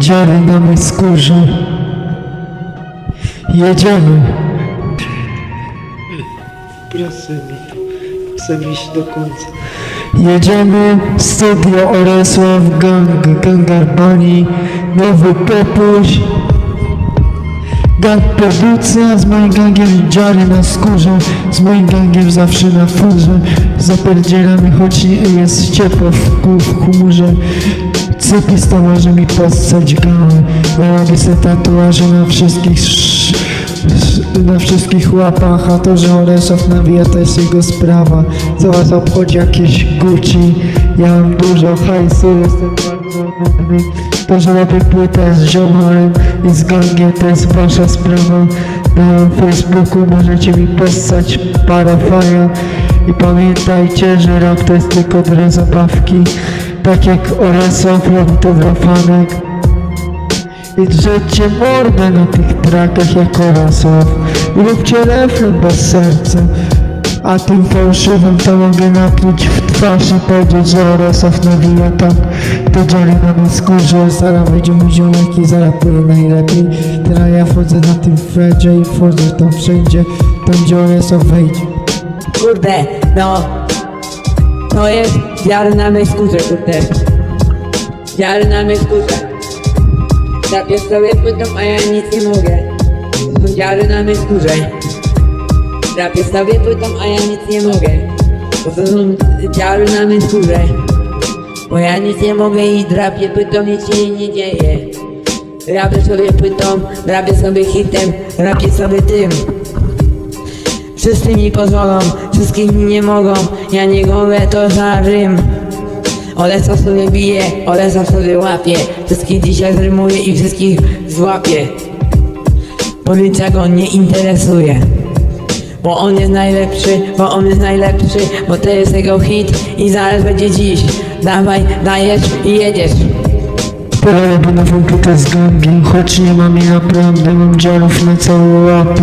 dziary na mej skórze. Jedziemy. Proszę mi, chcę iść do końca. Jedziemy, studio Oresław, gang, gang Arbani, nowy popuś. Gang produkcja z moim gangiem dziary na skórze Z moim gangiem zawsze na furze Zapierdzielamy choć nie jest ciepło w, w chmurze Cypista może mi postać gałę Ja robię se tatuaże na wszystkich sz- sz- na wszystkich łapach, a to, że Olesław nawija, to jest jego sprawa. Co was obchodzi jakieś Gucci? Ja mam dużo hajsu, jestem bardzo nudny. To, że robię płytę z ziomalem i z gangiem, to jest wasza sprawa. Na Facebooku możecie mi postać parę faja. I pamiętajcie, że rap to jest tylko dla zabawki. Tak jak robi to. I drzecie mordę na tych trakach jak Orasław. I róbcie refren bez serca. A tym fałszywym to mogę napluć w twarz i powiedzieć, że Orasław nawija tak. To dzieli na mnie skórze, zaraz będzie mój ziomek i zaraz pójdę najlepiej Teraz ja wchodzę na tym Fredzie i wchodzę tam wszędzie. Tam gdzie Orasław wejdzie. Kurde, no. To jest dziary na mej skórze, kurde. Dziary na mej skórze. Zapię sobie płytą, a ja nic nie mogę. Dziary na mej skórze. Zapię sobie płytą, a ja nic nie mogę. Bo to są dziary na mej skórze. Bo ja nic nie mogę i drapię płytą, nic się nie dzieje. Rapię sobie płytą, rapię sobie hitem, rapię sobie tym. Wszyscy mi pozwolą, wszystkich nie mogą Ja nie mogę, to za Rzym Olesa sobie bije, Olesa sobie łapie. Wszystkich dzisiaj zrymuję i wszystkich złapię. Bo niczego nie interesuje. Bo on jest najlepszy, bo on jest najlepszy Bo to jest jego hit i zaraz będzie dziś. Dawaj, dajesz i jedziesz. Pora robię nową z gangiem Choć nie mam jej naprawdę Mam dziarów na całe łapy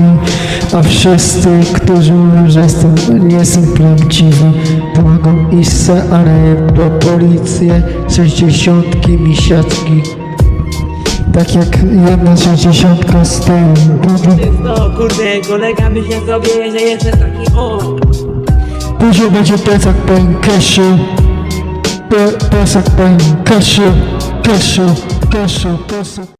A wszyscy, którzy mówią, że jestem Nie są prawdziwi To mogą iść se, ale po policję Sześćdziesiątki, misiaczki. Tak jak jedna sześćdziesiątka z tyłu. No kurde, kolega myślę sobie, że jestem taki o. Później będzie plecak Pe- Plecak cashew Cashew, cashew, cashew